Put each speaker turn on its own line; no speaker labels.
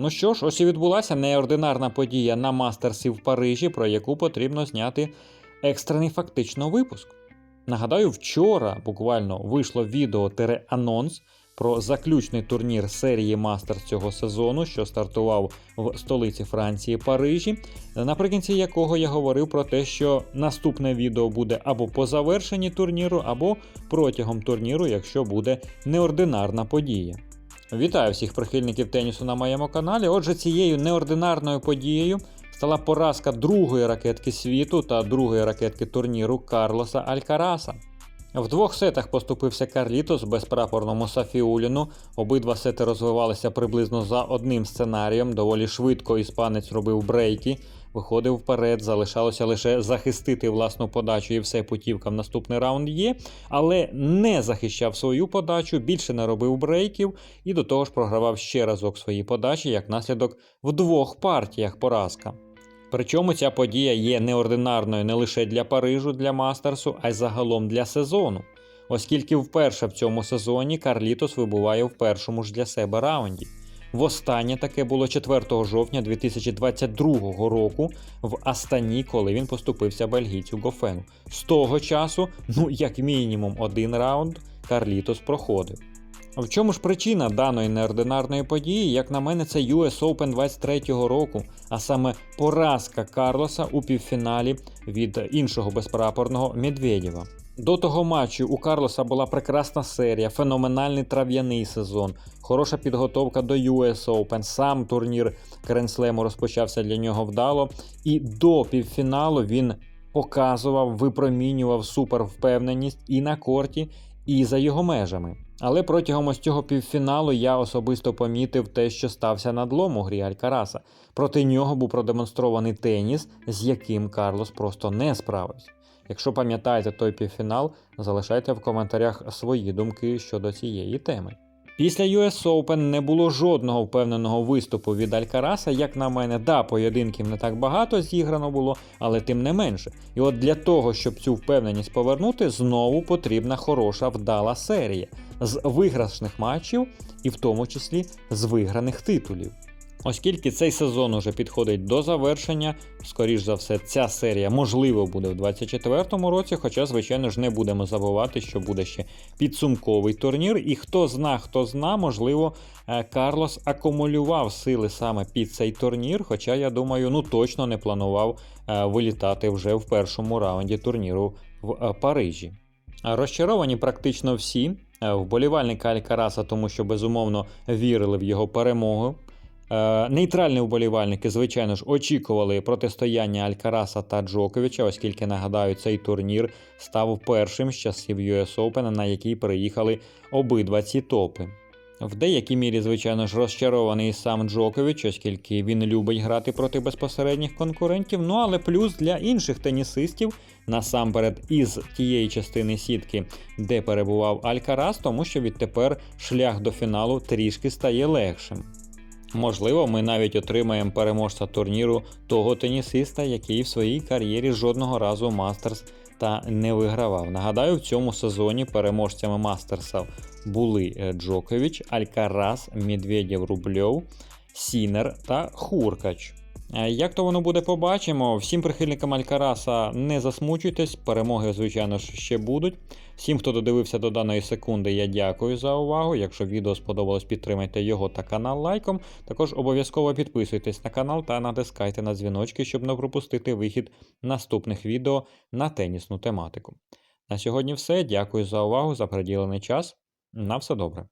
Ну що ж, ось і відбулася неординарна подія на мастерсі в Парижі, про яку потрібно зняти екстрений фактично випуск. Нагадаю, вчора буквально вийшло відео анонс про заключний турнір серії Мастерс цього сезону, що стартував в столиці Франції Парижі, наприкінці якого я говорив про те, що наступне відео буде або по завершенні турніру, або протягом турніру, якщо буде неординарна подія. Вітаю всіх прихильників тенісу на моєму каналі. Отже, цією неординарною подією стала поразка другої ракетки світу та другої ракетки турніру Карлоса Алькараса. В двох сетах поступився Карлітос безпрапорному Сафіуліну. Обидва сети розвивалися приблизно за одним сценарієм. Доволі швидко іспанець робив брейки, виходив вперед. Залишалося лише захистити власну подачу і все путівка в наступний раунд є, але не захищав свою подачу, більше не робив брейків і до того ж програвав ще разок свої подачі як наслідок в двох партіях поразка. Причому ця подія є неординарною не лише для Парижу, для Мастерсу, а й загалом для сезону, оскільки вперше в цьому сезоні Карлітос вибуває в першому ж для себе раунді. Востаннє таке було 4 жовтня 2022 року в Астані, коли він поступився бельгійцю Гофену. З того часу, ну як мінімум один раунд, Карлітос проходив. В чому ж причина даної неординарної події, як на мене, це US Open 23-го року, а саме поразка Карлоса у півфіналі від іншого безпрапорного Медведєва. До того матчу у Карлоса була прекрасна серія, феноменальний трав'яний сезон, хороша підготовка до US Open, сам турнір Кренслему розпочався для нього вдало, і до півфіналу він показував, випромінював супервпевненість і на корті, і за його межами. Але протягом ось цього півфіналу я особисто помітив те, що стався надлом у грі Алькараса. Проти нього був продемонстрований теніс, з яким Карлос просто не справився. Якщо пам'ятаєте той півфінал, залишайте в коментарях свої думки щодо цієї теми. Після US Open не було жодного впевненого виступу від Алькараса, як на мене, да, поєдинків не так багато зіграно було, але тим не менше. І от для того, щоб цю впевненість повернути, знову потрібна хороша вдала серія з виграшних матчів, і в тому числі з виграних титулів. Оскільки цей сезон уже підходить до завершення, скоріш за все, ця серія можливо буде в 2024 році, хоча, звичайно ж, не будемо забувати, що буде ще підсумковий турнір. І хто зна, хто зна, можливо, е, Карлос акумулював сили саме під цей турнір. Хоча, я думаю, ну точно не планував е, вилітати вже в першому раунді турніру в е, Парижі. Розчаровані практично всі вболівальника Алькараса, тому що безумовно вірили в його перемогу. Е, Нейтральні вболівальники, звичайно ж, очікували протистояння Алькараса та Джоковича, оскільки нагадаю, цей турнір став першим з часів US Open, на який приїхали обидва ці топи. В деякій мірі, звичайно ж, розчарований сам Джокович, оскільки він любить грати проти безпосередніх конкурентів. Ну але плюс для інших тенісистів, насамперед із тієї частини сітки, де перебував Алькарас, тому що відтепер шлях до фіналу трішки стає легшим. Можливо, ми навіть отримаємо переможця турніру того тенісиста, який в своїй кар'єрі жодного разу Мастерс та не вигравав. Нагадаю, в цьому сезоні переможцями Мастерса були е, Джокович, Алькарас, Медведєв, Рубльов, Сінер та Хуркач. Е, Як то воно буде, побачимо. Всім прихильникам Алькараса не засмучуйтесь, перемоги, звичайно ж, ще будуть. Всім, хто додивився до даної секунди, я дякую за увагу. Якщо відео сподобалось, підтримайте його та канал лайком. Також обов'язково підписуйтесь на канал та натискайте на дзвіночки, щоб не пропустити вихід наступних відео на тенісну тематику. На сьогодні все. Дякую за увагу, за приділений час. На все добре.